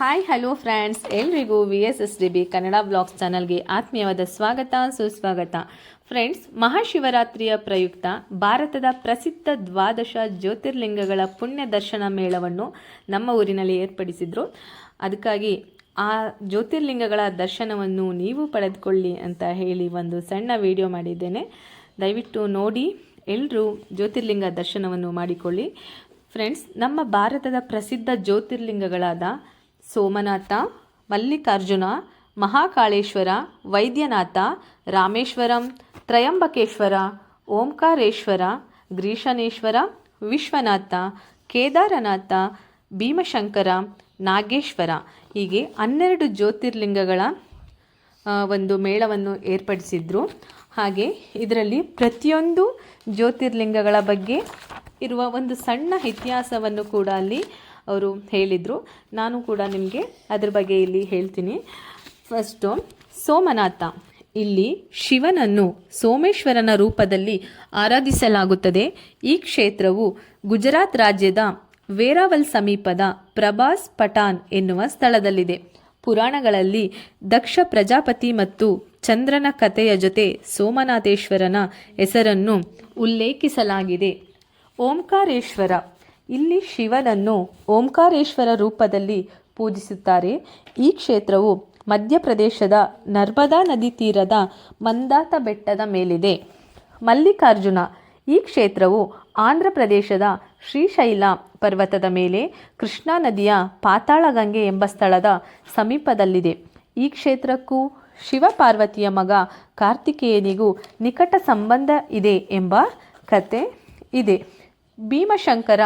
Hi hello friends ಎಲ್ರಿಗೂ V S S D B Kannada blogs ಚಾನಲ್ಗೆ ಆತ್ಮೀಯವಾದ ಸ್ವಾಗತ, ಸುಸ್ವಾಗತ. ಫ್ರೆಂಡ್ಸ್ ಮಹಾಶಿವರಾತ್ರಿಯ ಪ್ರಯುಕ್ತ ಭಾರತದ ಪ್ರಸಿದ್ಧ ದ್ವಾದಶ ಜ್ಯೋತಿರ್ಲಿಂಗಗಳ ಪುಣ್ಯ ದರ್ಶನ ಮೇಳವನ್ನು ನಮ್ಮ ಊರಿನಲ್ಲಿ ಏರ್ಪಡಿಸಿದ್ರು. ಅದಕ್ಕಾಗಿ ಆ ಜ್ಯೋತಿರ್ಲಿಂಗಗಳ ದರ್ಶನವನ್ನು ನೀವು ಪಡೆದುಕೊಳ್ಳಿ ಅಂತ ಹೇಳಿ ಒಂದು ಸಣ್ಣ ವಿಡಿಯೋ ಮಾಡಿದ್ದೇನೆ. ದಯವಿಟ್ಟು ನೋಡಿ ಎಲ್ಲರೂ ಜ್ಯೋತಿರ್ಲಿಂಗ ದರ್ಶನವನ್ನು ಮಾಡಿಕೊಳ್ಳಿ. ಫ್ರೆಂಡ್ಸ್ ನಮ್ಮ ಭಾರತದ ಪ್ರಸಿದ್ಧ ಜ್ಯೋತಿರ್ಲಿಂಗಗಳಾದ ಸೋಮನಾಥ, ಮಲ್ಲಿಕಾರ್ಜುನ, ಮಹಾಕಾಳೇಶ್ವರ, ವೈದ್ಯನಾಥ, ರಾಮೇಶ್ವರಂ, ತ್ರಯಂಬಕೇಶ್ವರ, ಓಂಕಾರೇಶ್ವರ ಗ್ರೀಶನೇಶ್ವರ ವಿಶ್ವನಾಥ, ಕೇದಾರನಾಥ, ಭೀಮಶಂಕರ, ನಾಗೇಶ್ವರ. ಹೀಗೆ ಹನ್ನೆರಡು ಜ್ಯೋತಿರ್ಲಿಂಗಗಳ ಒಂದು ಮೇಳವನ್ನು ಏರ್ಪಡಿಸಿದ್ರು. ಹಾಗೆ ಇದರಲ್ಲಿ ಪ್ರತಿಯೊಂದು ಜ್ಯೋತಿರ್ಲಿಂಗಗಳ ಬಗ್ಗೆ ಇರುವ ಒಂದು ಸಣ್ಣ ಇತಿಹಾಸವನ್ನು ಕೂಡ ಅಲ್ಲಿ ಅವರು ಹೇಳಿದರು. ನಾನು ಕೂಡ ನಿಮಗೆ ಅದ್ರ ಬಗ್ಗೆ ಇಲ್ಲಿ ಹೇಳ್ತೀನಿ. ಫಸ್ಟು ಸೋಮನಾಥ. ಇಲ್ಲಿ ಶಿವನನ್ನು ಸೋಮೇಶ್ವರನ ರೂಪದಲ್ಲಿ ಆರಾಧಿಸಲಾಗುತ್ತದೆ. ಈ ಕ್ಷೇತ್ರವು ಗುಜರಾತ್ ರಾಜ್ಯದ ವೇರಾವಲ್ ಸಮೀಪದ ಪ್ರಭಾಸ್ ಪಠಾನ್ ಎನ್ನುವ ಸ್ಥಳದಲ್ಲಿದೆ. ಪುರಾಣಗಳಲ್ಲಿ ದಕ್ಷ ಪ್ರಜಾಪತಿ ಮತ್ತು ಚಂದ್ರನ ಕಥೆಯ ಜೊತೆ ಸೋಮನಾಥೇಶ್ವರನ ಹೆಸರನ್ನು ಉಲ್ಲೇಖಿಸಲಾಗಿದೆ. ಓಂಕಾರೇಶ್ವರ. ಇಲ್ಲಿ ಶಿವನನ್ನು ಓಂಕಾರೇಶ್ವರ ರೂಪದಲ್ಲಿ ಪೂಜಿಸುತ್ತಾರೆ. ಈ ಕ್ಷೇತ್ರವು ಮಧ್ಯಪ್ರದೇಶದ ನರ್ಮದಾ ನದಿ ತೀರದ ಮಂದಾತ ಬೆಟ್ಟದ ಮೇಲಿದೆ. ಮಲ್ಲಿಕಾರ್ಜುನ, ಈ ಕ್ಷೇತ್ರವು ಆಂಧ್ರ ಪ್ರದೇಶದ ಶ್ರೀಶೈಲ ಪರ್ವತದ ಮೇಲೆ ಕೃಷ್ಣಾ ನದಿಯ ಪಾತಾಳಗಂಗೆ ಎಂಬ ಸ್ಥಳದ ಸಮೀಪದಲ್ಲಿದೆ. ಈ ಕ್ಷೇತ್ರಕ್ಕೂ ಶಿವಪಾರ್ವತಿಯ ಮಗ ಕಾರ್ತಿಕೇಯನಿಗೂ ನಿಕಟ ಸಂಬಂಧ ಇದೆ ಎಂಬ ಕತೆ ಇದೆ. ಭೀಮಶಂಕರ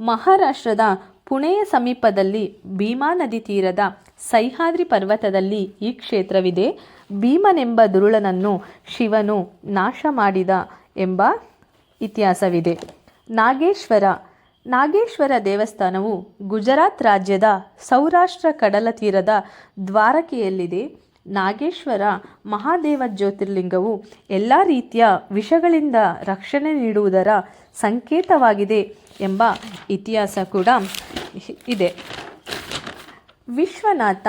ಮಹಾರಾಷ್ಟ್ರದ ಪುಣೆಯ ಸಮೀಪದಲ್ಲಿ ಭೀಮಾ ನದಿ ತೀರದ ಸಹ್ಯಾದ್ರಿ ಪರ್ವತದಲ್ಲಿ ಈ ಕ್ಷೇತ್ರವಿದೆ. ಭೀಮನೆಂಬ ದುರುಳನನ್ನು ಶಿವನು ನಾಶ ಮಾಡಿದ ಎಂಬ ಇತಿಹಾಸವಿದೆ. ನಾಗೇಶ್ವರ ನಾಗೇಶ್ವರ ದೇವಸ್ಥಾನವು ಗುಜರಾತ್ ರಾಜ್ಯದ ಸೌರಾಷ್ಟ್ರ ಕಡಲ ತೀರದ ದ್ವಾರಕೆಯಲ್ಲಿದೆ. ನಾಗೇಶ್ವರ ಮಹಾದೇವ ಜ್ಯೋತಿರ್ಲಿಂಗವು ಎಲ್ಲ ರೀತಿಯ ವಿಷಗಳಿಂದ ರಕ್ಷಣೆ ನೀಡುವುದರ ಸಂಕೇತವಾಗಿದೆ. ಎಂಬ ಇತಿಹಾಸ ಕೂಡ ಇದೆ. ವಿಶ್ವನಾಥ,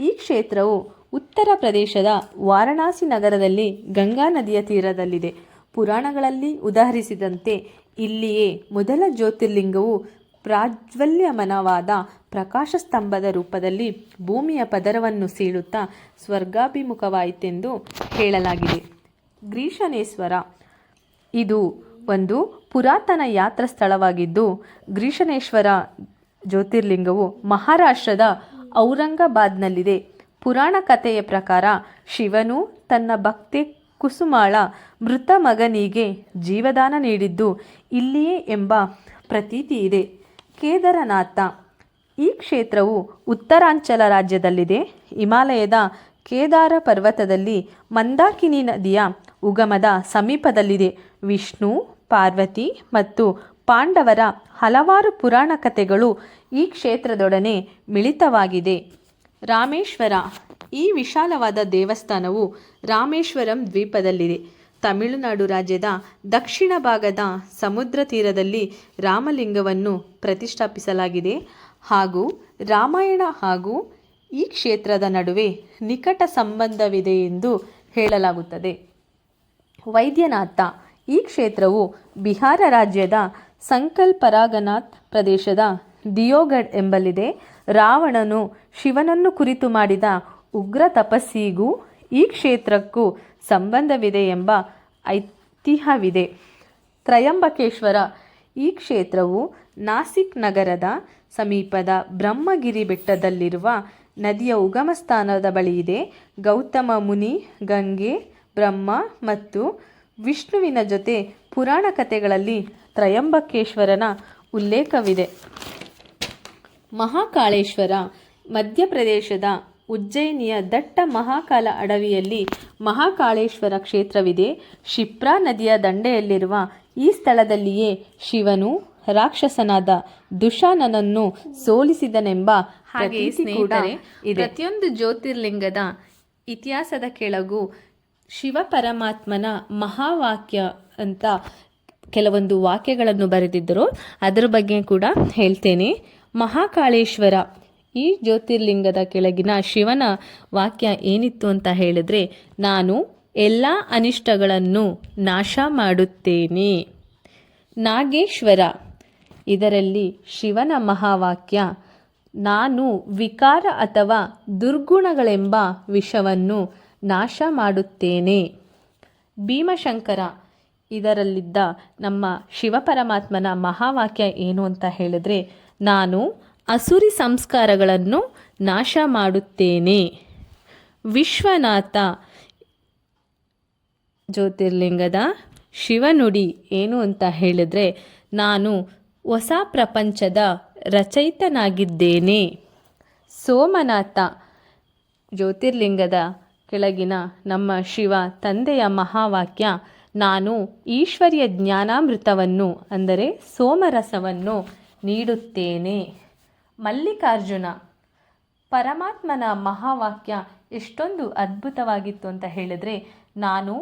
ಈ ಕ್ಷೇತ್ರವು ಉತ್ತರ ಪ್ರದೇಶದ ವಾರಣಾಸಿ ನಗರದಲ್ಲಿ ಗಂಗಾ ನದಿಯ ತೀರದಲ್ಲಿದೆ. ಪುರಾಣಗಳಲ್ಲಿ ಉದಾಹರಿಸಿದಂತೆ, ಇಲ್ಲಿಯೇ ಮೊದಲ ಜ್ಯೋತಿರ್ಲಿಂಗವು ಪ್ರಾಜ್ವಲ್ಯಮನವಾದ ಪ್ರಕಾಶ ಸ್ತಂಭದ ರೂಪದಲ್ಲಿ ಭೂಮಿಯ ಪದರವನ್ನು ಸೀಳುತ್ತಾ ಸ್ವರ್ಗಾಭಿಮುಖವಾಯಿತೆಂದು ಹೇಳಲಾಗಿದೆ. ಗ್ರೀಶನೇಶ್ವರ ಇದು ಒಂದು ಪುರಾತನ ಯಾತ್ರಾ ಸ್ಥಳವಾಗಿದ್ದು ಗ್ರೀಶನೇಶ್ವರ ಜ್ಯೋತಿರ್ಲಿಂಗವು ಮಹಾರಾಷ್ಟ್ರದ ಔರಂಗಾಬಾದ್ನಲ್ಲಿದೆ. ಪುರಾಣ ಕಥೆಯ ಪ್ರಕಾರ, ಶಿವನು ತನ್ನ ಭಕ್ತಿ ಕುಸುಮಾಳ ಮೃತ ಮಗನಿಗೆ ಜೀವದಾನ ನೀಡಿದ್ದು ಇಲ್ಲಿಯೇ ಎಂಬ ಪ್ರತೀತಿ ಇದೆ. ಕೇದಾರನಾಥ, ಈ ಕ್ಷೇತ್ರವು ಉತ್ತರಾಂಚಲ ರಾಜ್ಯದಲ್ಲಿದೆ. ಹಿಮಾಲಯದ ಕೇದಾರ ಪರ್ವತದಲ್ಲಿ ಮಂದಾಕಿನಿ ನದಿಯ ಉಗಮದ ಸಮೀಪದಲ್ಲಿದೆ. ವಿಷ್ಣು, ಪಾರ್ವತಿ ಮತ್ತು ಪಾಂಡವರ ಹಲವಾರು ಪುರಾಣ ಕಥೆಗಳು ಈ ಕ್ಷೇತ್ರದೊಡನೆ ಮಿಳಿತವಾಗಿದೆ. ರಾಮೇಶ್ವರ, ಈ ವಿಶಾಲವಾದ ದೇವಸ್ಥಾನವು ರಾಮೇಶ್ವರಂ ದ್ವೀಪದಲ್ಲಿದೆ. ತಮಿಳುನಾಡು ರಾಜ್ಯದ ದಕ್ಷಿಣ ಭಾಗದ ಸಮುದ್ರ ತೀರದಲ್ಲಿ ರಾಮಲಿಂಗವನ್ನು ಪ್ರತಿಷ್ಠಾಪಿಸಲಾಗಿದೆ ಹಾಗೂ ರಾಮಾಯಣ ಹಾಗೂ ಈ ಕ್ಷೇತ್ರದ ನಡುವೆ ನಿಕಟ ಸಂಬಂಧವಿದೆ ಎಂದು ಹೇಳಲಾಗುತ್ತದೆ. ವೈದ್ಯನಾಥ. ಈ ಕ್ಷೇತ್ರವು ಬಿಹಾರ ರಾಜ್ಯದ ಸಂಕಲ್ಪರಾಗನಾಥ್ ಪ್ರದೇಶದ ದಿಯೋಗಢ್ ಎಂಬಲ್ಲಿದೆ. ರಾವಣನು ಶಿವನನ್ನು ಕುರಿತು ಮಾಡಿದ ಉಗ್ರ ತಪಸ್ಸಿಗೂ ಈ ಕ್ಷೇತ್ರಕ್ಕೂ ಸಂಬಂಧವಿದೆ ಎಂಬ ಐತಿಹ್ಯವಿದೆ. ತ್ರಯಂಬಕೇಶ್ವರ, ಈ ಕ್ಷೇತ್ರವು ನಾಸಿಕ್ ನಗರದ ಸಮೀಪದ ಬ್ರಹ್ಮಗಿರಿ ಬೆಟ್ಟದಲ್ಲಿರುವ ನದಿಯ ಉಗಮ ಸ್ಥಾನದ ಬಳಿ ಗೌತಮ ಮುನಿ ಗಂಗೆ ಬ್ರಹ್ಮ ಮತ್ತು ವಿಷ್ಣುವಿನ ಜೊತೆ ಪುರಾಣ ಕಥೆಗಳಲ್ಲಿ ತ್ರಯಂಬಕೇಶ್ವರನ ಉಲ್ಲೇಖವಿದೆ. ಮಹಾಕಾಳೇಶ್ವರ ಮಧ್ಯಪ್ರದೇಶದ ಉಜ್ಜಯಿನಿಯ ದಟ್ಟ ಮಹಾಕಾಲ ಅಡವಿಯಲ್ಲಿ ಮಹಾಕಾಳೇಶ್ವರ ಕ್ಷೇತ್ರವಿದೆ. ಶಿಪ್ರಾ ನದಿಯ ದಂಡೆಯಲ್ಲಿರುವ ಈ ಸ್ಥಳದಲ್ಲಿಯೇ ಶಿವನು ರಾಕ್ಷಸನಾದ ದುಶಾನನನ್ನು ಸೋಲಿಸಿದನೆಂಬ ಹಾಗೆ ಸ್ನೇಹಿತರೆ ಪ್ರತಿಯೊಂದು ಜ್ಯೋತಿರ್ಲಿಂಗದ ಇತಿಹಾಸದ ಕೆಳಗೂ ಶಿವ ಪರಮಾತ್ಮನ ಮಹಾವಾಕ್ಯ ಅಂತ ಕೆಲವೊಂದು ವಾಕ್ಯಗಳನ್ನು ಬರೆದಿದ್ದರು. ಅದರ ಬಗ್ಗೆ ಕೂಡ ಹೇಳ್ತೇನೆ. ಮಹಾಕಾಳೇಶ್ವರ, ಈ ಜ್ಯೋತಿರ್ಲಿಂಗದ ಕೆಳಗಿನ ಶಿವನ ವಾಕ್ಯ ಏನಿತ್ತು ಅಂತ ಹೇಳಿದ್ರೆ, ನಾನು ಎಲ್ಲ ಅನಿಷ್ಟಗಳನ್ನು ನಾಶ ಮಾಡುತ್ತೇನೆ. ನಾಗೇಶ್ವರ, ಇದರಲ್ಲಿ ಶಿವನ ಮಹಾವಾಕ್ಯ, ನಾನು ವಿಕಾರ ಅಥವಾ ದುರ್ಗುಣಗಳೆಂಬ ವಿಷವನ್ನು ನಾಶ ಮಾಡುತ್ತೇನೆ. ಭೀಮಶಂಕರ, ಇದರಲ್ಲಿದ್ದ ನಮ್ಮ ಶಿವಪರಮಾತ್ಮನ ಮಹಾವಾಕ್ಯ ಏನು ಅಂತ ಹೇಳಿದ್ರೆ, ನಾನು ಅಸುರಿ ಸಂಸ್ಕಾರಗಳನ್ನು ನಾಶ ಮಾಡುತ್ತೇನೆ. ವಿಶ್ವನಾಥ ಜ್ಯೋತಿರ್ಲಿಂಗದ ಶಿವನುಡಿ ಏನು ಅಂತ ಹೇಳಿದ್ರೆ, ನಾನು ಹೊಸ ಪ್ರಪಂಚದ ರಚಯಿತನಾಗಿದ್ದೇನೆ. ಸೋಮನಾಥ ಜ್ಯೋತಿರ್ಲಿಂಗದ ಕೆಳಗಿನ ನಮ್ಮ ಶಿವ ತಂದೆಯ ಮಹಾವಾಕ್ಯ, ನಾನು ಈಶ್ವರ್ಯ ಜ್ಞಾನಾಮೃತವನ್ನು, ಅಂದರೆ ಸೋಮರಸವನ್ನು ನೀಡುತ್ತೇನೆ. ಮಲ್ಲಿಕಾರ್ಜುನ, ಪರಮಾತ್ಮನ ಮಹಾವಾಕ್ಯ ಎಷ್ಟೊಂದು ಅದ್ಭುತವಾಗಿತ್ತು ಅಂತ ಹೇಳಿದರೆ, ನಾನು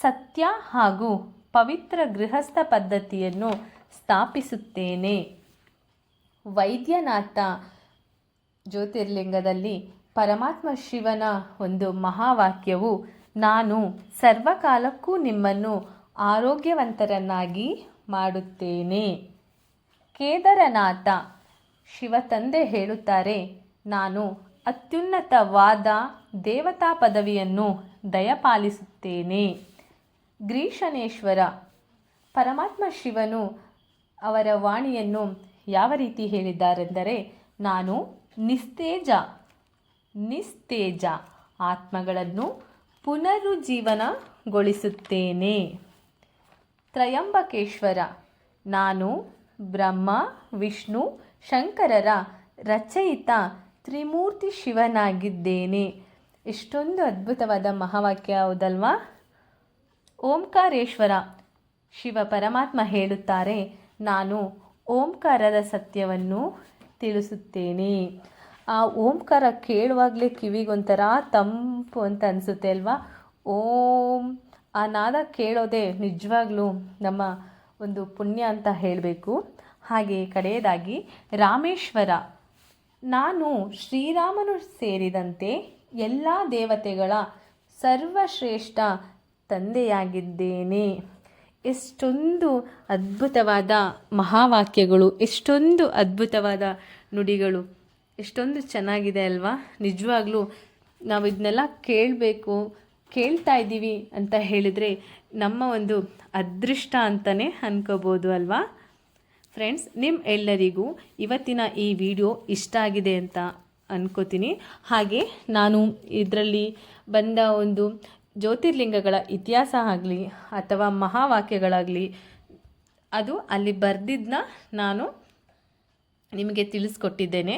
ಸತ್ಯ ಹಾಗೂ ಪವಿತ್ರ ಗೃಹಸ್ಥ ಪದ್ಧತಿಯನ್ನು ಸ್ಥಾಪಿಸುತ್ತೇನೆ. ವೈದ್ಯನಾಥ ಜ್ಯೋತಿರ್ಲಿಂಗದಲ್ಲಿ ಪರಮಾತ್ಮ ಶಿವನ ಒಂದು ಮಹಾವಾಕ್ಯವು, ನಾನು ಸರ್ವಕಾಲಕ್ಕೂ ನಿಮ್ಮನ್ನು ಆರೋಗ್ಯವಂತರನ್ನಾಗಿ ಮಾಡುತ್ತೇನೆ. ಕೇದಾರನಾಥ ಶಿವತಂದೆ ಹೇಳುತ್ತಾರೆ, ನಾನು ಅತ್ಯುನ್ನತವಾದ ದೇವತಾ ಪದವಿಯನ್ನು ದಯಪಾಲಿಸುತ್ತೇನೆ. ಗ್ರೀಶನೇಶ್ವರ ಪರಮಾತ್ಮ ಶಿವನು ಅವರ ವಾಣಿಯನ್ನು ಯಾವ ರೀತಿ ಹೇಳಿದ್ದಾರೆಂದರೆ, ನಾನು ನಿಸ್ತೇಜ ನಿಸ್ತೇಜ ಆತ್ಮಗಳನ್ನು ಪುನರುಜ್ಜೀವನಗೊಳಿಸುತ್ತೇನೆ. ತ್ರಯಂಬಕೇಶ್ವರ, ನಾನು ಬ್ರಹ್ಮ, ವಿಷ್ಣು, ಶಂಕರರ ರಚಯಿತ ತ್ರಿಮೂರ್ತಿ ಶಿವನಾಗಿದ್ದೇನೆ. ಎಷ್ಟೊಂದು ಅದ್ಭುತವಾದ ಮಹಾವಾಕ್ಯ ಹೌದಲ್ವಾ? ಓಂಕಾರೇಶ್ವರ, ಶಿವ ಪರಮಾತ್ಮ ಹೇಳುತ್ತಾರೆ, ನಾನು ಓಂಕಾರದ ಸತ್ಯವನ್ನು ತಿಳಿಸುತ್ತೇನೆ. ಆ ಓಂಕಾರ ಕೇಳುವಾಗಲೇ ಕಿವಿಗೊಂಥರ ತಂಪು ಅಂತ ಅನಿಸುತ್ತೆ ಅಲ್ವಾ? ಓಂ. ಆ ನಾದ ಕೇಳೋದೇ ನಿಜವಾಗ್ಲೂ ನಮ್ಮ ಒಂದು ಪುಣ್ಯ ಅಂತ ಹೇಳಬೇಕು. ಹಾಗೆ ಕಡೆಯದಾಗಿ ರಾಮೇಶ್ವರ. ನಾನು ಶ್ರೀರಾಮನು ಸೇರಿದಂತೆ ಎಲ್ಲ ದೇವತೆಗಳ ಸರ್ವಶ್ರೇಷ್ಠ ತಂದೆಯಾಗಿದ್ದೇನೆ. ಎಷ್ಟೊಂದು ಅದ್ಭುತವಾದ ಮಹಾವಾಕ್ಯಗಳು, ಎಷ್ಟೊಂದು ಅದ್ಭುತವಾದ ನುಡಿಗಳು. ಎಷ್ಟೊಂದು ಚೆನ್ನಾಗಿದೆ ಅಲ್ವಾ? ನಿಜವಾಗ್ಲೂ ನಾವು ಇದನ್ನೆಲ್ಲ ಕೇಳಬೇಕು, ಕೇಳ್ತಾ ಇದ್ದೀವಿ ಅಂತ ಹೇಳಿದರೆ ನಮ್ಮ ಒಂದು ಅದೃಷ್ಟ ಅಂತಲೇ ಅನ್ಕೋಬೋದು ಅಲ್ವಾ? ಫ್ರೆಂಡ್ಸ್ ನಿಮ್ಮ ಎಲ್ಲರಿಗೂ ಇವತ್ತಿನ ಈ ವಿಡಿಯೋ ಇಷ್ಟ ಆಗಿದೆ ಅಂತ ಅನ್ಕೋತೀನಿ. ಹಾಗೆ ನಾನು ಇದರಲ್ಲಿ ಬಂದ ಒಂದು ಜ್ಯೋತಿರ್ಲಿಂಗಗಳ ಇತಿಹಾಸ ಆಗಲಿ ಅಥವಾ ಮಹಾವಾಕ್ಯಗಳಾಗಲಿ, ಅದು ಅಲ್ಲಿ ಬರೆದಿದ್ದನ್ನ ನಾನು ನಿಮಗೆ ತಿಳಿಸ್ಕೊಟ್ಟಿದ್ದೇನೆ.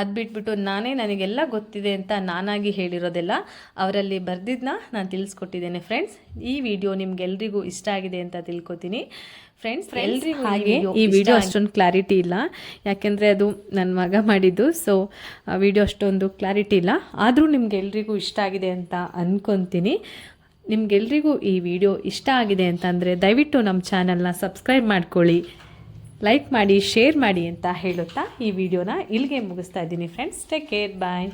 ಅದು ಬಿಟ್ಬಿಟ್ಟು ನಾನೇ ನನಗೆಲ್ಲ ಗೊತ್ತಿದೆ ಅಂತ ನಾನಾಗಿ ಹೇಳಿರೋದೆಲ್ಲ ಅವರಲ್ಲಿ ಬರೆದಿದ್ದನ್ನ ನಾನು ತಿಳಿಸ್ಕೊಟ್ಟಿದ್ದೇನೆ ಫ್ರೆಂಡ್ಸ್ ಈ ವಿಡಿಯೋ ನಿಮ್ಗೆಲ್ರಿಗೂ ಇಷ್ಟ ಆಗಿದೆ ಅಂತ ತಿಳ್ಕೊತೀನಿ. ಫ್ರೆಂಡ್ಸ್ ಎಲ್ರಿಗೂ ಹಾಗೆ ಈ ವಿಡಿಯೋ ಅಷ್ಟೊಂದು ಕ್ಲಾರಿಟಿ ಇಲ್ಲ. ಯಾಕೆಂದರೆ ಅದು ನನ್ನ ಮಗ ಮಾಡಿದ್ದು. ಸೊ ವಿಡಿಯೋ ಅಷ್ಟೊಂದು ಕ್ಲಾರಿಟಿ ಇಲ್ಲ. ಆದರೂ ನಿಮ್ಗೆಲ್ರಿಗೂ ಇಷ್ಟ ಆಗಿದೆ ಅಂತ ಅಂದ್ಕೊತೀನಿ ನಿಮ್ಗೆಲ್ರಿಗೂ ಈ ವಿಡಿಯೋ ಇಷ್ಟ ಆಗಿದೆ ಅಂತಂದರೆ ದಯವಿಟ್ಟು ನಮ್ಮ ಚಾನಲ್ನ ಸಬ್ಸ್ಕ್ರೈಬ್ ಮಾಡ್ಕೊಳ್ಳಿ. ಲೈಕ್ ಮಾಡಿ ಶೇರ್ ಮಾಡಿ ಅಂತ ಹೇಳುತ್ತಾ ಈ ವಿಡಿಯೋನ ಇಲ್ಲಿಗೆ ಮುಗಿಸ್ತಾ ಇದ್ದೀನಿ ಫ್ರೆಂಡ್ಸ್ ಟೇಕ್ ಕೇರ್ ಬಾಯ್